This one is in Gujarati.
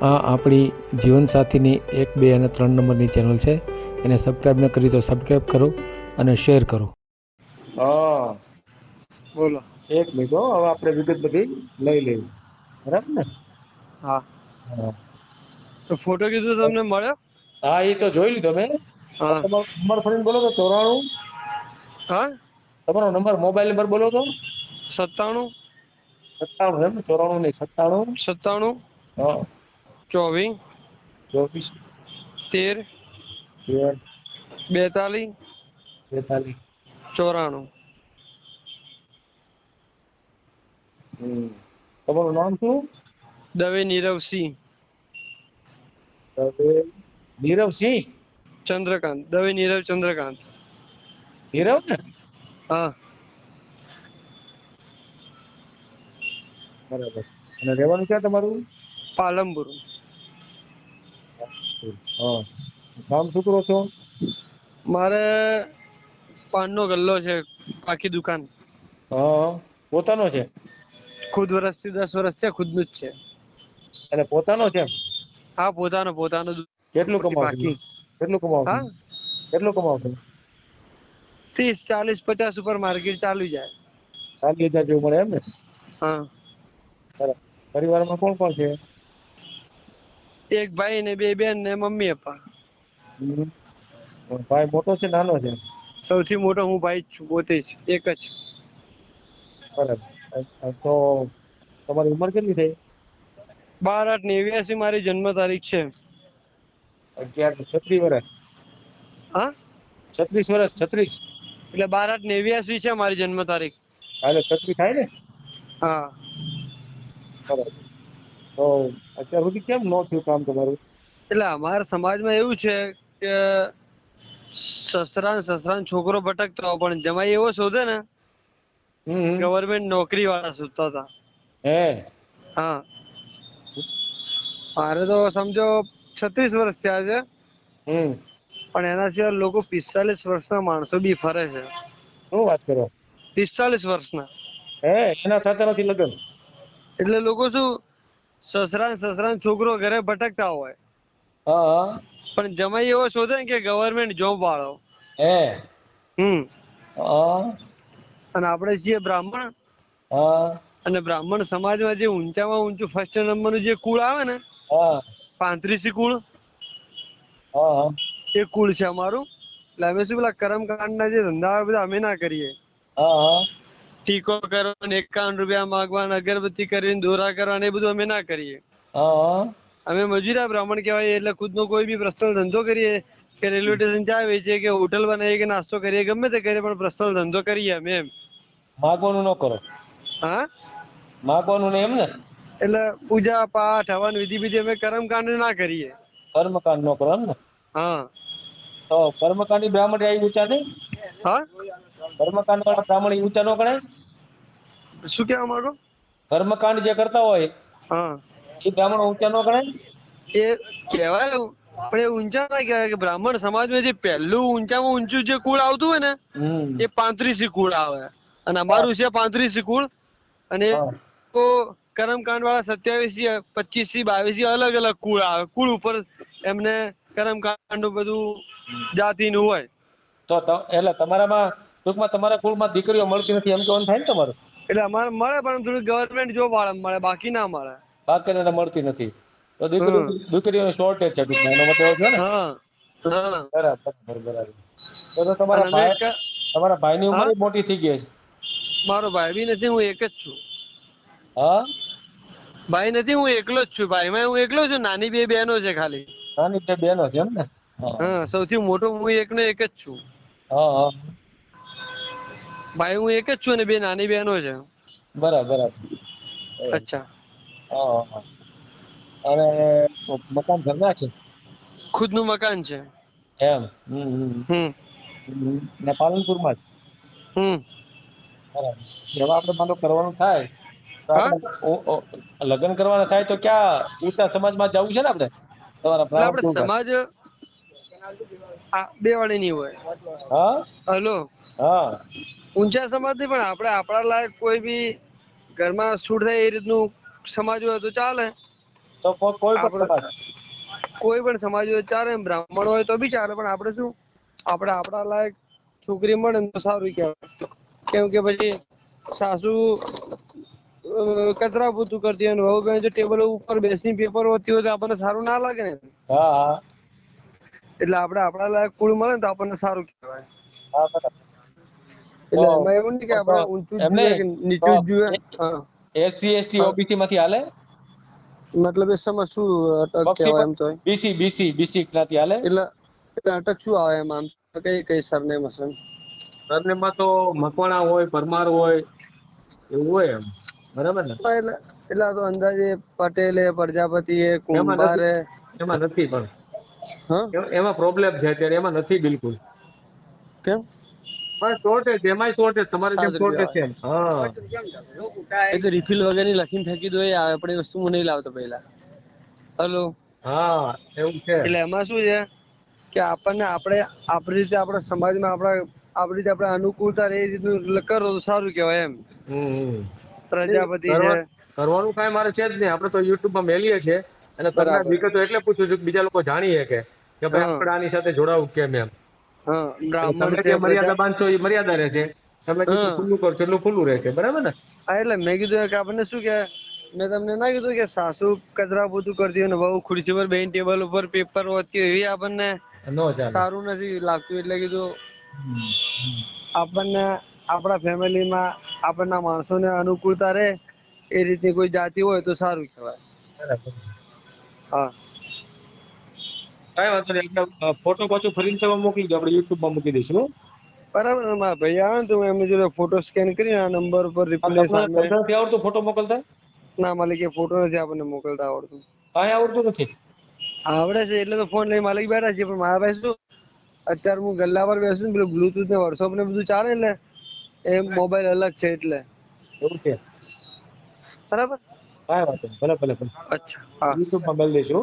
આ આપણી જીવનસાથીની એક બે અને ત્રણ નંબરની ચેનલ છે. એને સબસ્ક્રાઈબ ન કરી તો સબસ્ક્રાઈબ કરો અને શેર કરો. હા. બોલો. એક મિનિટ હો હવે આપણે વિગત બધી લઈ લેવી બરાબર ને? હા. તો ફોટો કીધું તમને મળ્યો? હા એ તો જોઈ લીધો મેં. તમારો નંબર ફરીને બોલો તો ચોરાણું. હા? તમારો નંબર મોબાઈલ નંબર બોલો તો. સત્તાણું. સત્તાણું એમ ને? ચોરાણું નહીં સત્તાણું. સત્તાણું. હા. ચોવીસ ચોવીસ. તેર તેર. બેતાલીસ બેતાલીસ. ચોરાણું. તમારું નામ શું? દવે નીરવસિંહ દવે નીરવસિંહ ચંદ્રકાંત. દવે નીરવ ચંદ્રકાંત. નીરવ ને? હા. બરાબર. અને રહેવાનું ક્યાં તમારું? પાલનપુર. હા. કામ શું કરો છો? મારે પાનનો ગલ્લો છે આખી દુકાન. હા. પોતાનો છે? ખુદ વર્ષથી દસ વર્ષ છે ખુદનું જ છે. અને પોતાનો છે હા પોતાનો પોતાનો કેટલું કમાવો કેટલું કમાવશો? હા? કેટલું કમાવશો? ત્રીસ ચાલીસ પચાસ ઉપર માર્કેટ ચાલુ જાય. ચાલી હજાર જેવું મળે એમ ને? હા. પરિવારમાં કોણ કોણ છે? એક ભાઈ ને બે બેન ને મમ્મી પપ્પા. ભાઈ મોટો છે નાનો છે? સૌથી મોટો હું ભાઈ જ છું પોતે જ એક જ. બરાબર. તો તમારી ઉંમર કેટલી થઈ? બાર આઠ નેવ્યાસી મારી જન્મ તારીખ છે. અગિયાર છત્રીસ વર્ષ. હા? છત્રીસ વર્ષ છત્રીસ. એટલે બાર આઠ નેવ્યાસી છે મારી જન્મ તારીખ. એટલે છત્રીસ થાય ને? હા. બરાબર. તો અત્યાર સુધી કેમ ન થયું કામ તમારું? એટલે અમારા સમાજમાં એવું છે કે સસરા સસરા છોકરો ભટકતો પણ જમાઈ એવો શોધે ને ગવર્મેન્ટ નોકરી વાળા શોધતા હતા. હે? હા. મારે તો સમજો છત્રીસ વર્ષ થયા છે. પણ એના સિવાય લોકો પિસ્તાલીસ વર્ષના માણસો બી ફરે છે. શું વાત કરો? પિસ્તાલીસ વર્ષના. હે એના થતા નથી લગ્ન? એટલે લોકો શું સસરા સસરા છોકરો ઘરે ભટકતા હોય. હા. પણ જમાઈ એવો શોધે ને કે ગવર્મેન્ટ જોબ વાળો. હે? હમ. અને આપણે છીએ બ્રાહ્મણ. હા. અને બ્રાહ્મણ સમાજમાં જે ઊંચામાં ઊંચું ફર્સ્ટ નંબરનું જે કુળ આવે ને હા. પાંત્રીસી કુળ. એ કુળ છે અમારું. એટલે અમે શું પેલા કર્મકાંડના જે ધંધા બધા અમે ના કરીએ. હા હા. ટીકો કરવાનો ને એકાવન રૂપિયા માંગવાના અગરબત્તી કરીને દોરા કરવાના એ બધું અમે ના કરીએ. અમે મજૂરા બ્રાહ્મણ કહેવાય એટલે ખુદનો કોઈ બી પર્સનલ ધંધો કરીએ કે રેલવે સ્ટેશન ચા વેચીએ કે હોટલ બનાવીએ કે નાસ્તો કરીએ ગમે તે કરીએ પણ પર્સનલ ધંધો કરીએ અમે એમ. માગવાનું ન કરો. હા? માગવાનું ને એમ ને? એટલે પૂજા પાઠ હવન વિધિ વિધિ અમે કર્મકાંડ ના કરીએ. કર્મકાંડ ન કરો એમ ને? હા. તો કર્મકાંડી બ્રાહ્મણ આવી ઊંચા નહીં? હા? કર્મકાંડ વાળા બ્રાહ્મણ ઊંચા ન ગણાય? શું કહેવા માંગો? કર્મકાંડ જે કરતા હોય હા. એ બ્રાહ્મણ ઊંચા ન ગણાય એ કહેવાય પણ એ ઊંચા ના કહેવાય કે બ્રાહ્મણ સમાજમાં જે પહેલું ઊંચામાં ઊંચું જે કુળ આવતું હોય ને એ પાંત્રીસી કુળ આવે. અને અમારું છે પાંત્રીસી કુળ અને તો કર્મકાંડ વાળા સત્યાવીસી પચીસી બાવીસી અલગ અલગ કુળ આવે. કુળ ઉપર એમને કર્મકાંડ બધું જાતિનું હોય. તો ત- એટલે તમારામાં ટૂંકમાં તમારા કુળમાં દીકરીઓ મળતી નથી એમ કેવાનું થાય ને તમારું? એટલે અમારે મળે પણ થોડું ગવર્મેન્ટ જોબ વાળા મળે બાકી ના મળે. બાકીને મળતી નથી. તો દીકરી હમ. શોર્ટેજ છે ટૂંકમાં એનો મતલબ છે ને? હા હા. બરાબર બરાબર તો તમારા ભાઈ તમારા ભાઈની ઉંમર મોટી થઈ ગઈ છે મારો ભાઈ બી નથી હું એક જ છું. હા? ભાઈ નથી હું એકલો જ છું. ભાઈ હું એકલો છું નાની બે બહેનો છે ખાલી. નાની બે બહેનો છે એમ ને? હા સૌથી મોટો હું એકનો એક જ છું. હા હા. ભાઈ હું એક જ છું અને બે નાની બહેનો છે. બરાબર અચ્છા. હા. અને મકાન ઘરના છે? ખુદનું મકાન છે. એમ. હમ. ને પાલનપુરમાં જ? હમ. બરાબર. હવે આપણે માનો કરવાનું થાય લગ્ન કરવાના થાય તો ક્યાં ઊંચા સમાજમાં જવું છે ને આપણે? તમારા આપણે સમાજ બે વાળી ની હોય. હા? હેલો? હા. ઊંચા સમાજ નહીં પણ આપણે આપણા લાયક કોઈ બી ઘરમાં સૂટ થાય એ રીતનું સમાજ હોય તો ચાલે. તો કોઈ પણ કોઈ પણ સમાજ હોય ચાલે બ્રાહ્મણ હોય તો બી ચાલે પણ આપણે શું? આપણે આપણા લાયક છોકરી મળે તો સારું કહેવાય. કેમ કે પછી સાસુ કચરા પૂતું કરતી હોય વહુ બેન જો ટેબલ ઉપર બેસી પેપર હોતી હોય તો આપણને સારું ના લાગે ને. એટલે આપણે આપણા લાયક કુળ મળે ને તો આપણને સારું કહેવાય. હા બરાબર. એટલે એમાં એવું નહીં કે આપણે ઊંચું જ જોઈએ કે નીચું જ જોઈએ? એસસી એસટી ઓબીસી માંથી હાલે? મતલબ એ સમજ શું અટક કહેવાય એમ તો બીસી બીસી બીસી જ્ઞાતિ હાલે? એટલે એટલે અટક શું આવે એમ આમ? કઈ કઈ સરનેમ હશે સરનેમમાં તો મકવાણા હોય પરમાર હોય એવું હોય એમ. બરાબર ને? એટલે એટલે તો અંદાજે પટેલે પ્રજાપતિ એ કુંભારે. એમાં નથી પણ. હા? એમાં પ્રોબ્લેમ છે અત્યારે એમાં નથી બિલકુલ. કેમ? બસ શોર્ટેજ એમાંય શોર્ટેજ તમારે જેમ સાત છે એમ. હા. એ તો રિફિલ વગરની લખીને ફેંકી દો એ આપણે વસ્તુ મને લાવતો પહેલા. હેલો હા એવું છે. એટલે એમાં શું છે કે આપણને આપણે આપણી રીતે આપણા સમાજમાં આપણા આપણી રીતે આપણે અનુકૂળતા રહે એ રીતનું કરો તો સારું કહેવાય એમ. પ્રજાપતિ છે. કરવાનું કાંઈ મારે છે જ નહીં. આપણે તો યુટ્યુબમાં મેલીએ છીએ. અને તમને. વિગતો એટલે પૂછું છું કે બીજા લોકો જાણીએ કે કે ભાઈ આપણે આની સાથે જોડાવું કેમ એમ. બ્રાહ્મણ છે મર્યાદા બાંધશો એ મર્યાદા રહેશે. તમે હા. ખુલ્લું કરશો એટલું ખુલ્લું રહેશે બરાબર ને? હા એટલે મેં કીધું કે આપણને શું કે મેં તમને ના કીધું કે સાસુ કચરા બધું કરતી હોય ને વહુ ખુરશી પર બેન ટેબલ ઉપર પેપર વાંચતી હોય એવી આપણને સારું નથી લાગતું. એટલે કીધું. આપણને આપણા ફેમિલીમાં આપણના માણસોને અનુકૂળતા રહે. એ રીતની કોઈ જાતિ હોય તો સારું કહેવાય. બરાબર. હા. કાંઈ વાંધો નહીં. એટલે ફોટો પાછો ફરીને તમે મોકલી દો. આપણે YouTube માં મૂકી દઈશું હો. બરાબર ને મારા ભાઈ આવે ને તો હું એમની જોડે ફોટો સ્કેન કરીને આ નંબર પર તમને સામે નથી આવડતું ફોટો મોકલતા? ના માલિક એ ફોટો નથી આપણને મોકલતા આવડતું. કાંઈ આવડતું નથી? આવડે છે એટલે તો ફોન લઈ માલિક બેઠા છે પણ મારા પાસે શું? અત્યારે હું ગલ્લા પર બેસું ને પેલું બ્લુટૂથ ને વોટ્સઅપ ને બધું ચાલે એટલે એ મોબાઈલ અલગ છે એટલે. એવું છે? બરાબર? કાંઈ વાંધો નહીં. ભલે ભલે ભલે. અચ્છા હા. YouTube માં દઈશું હો.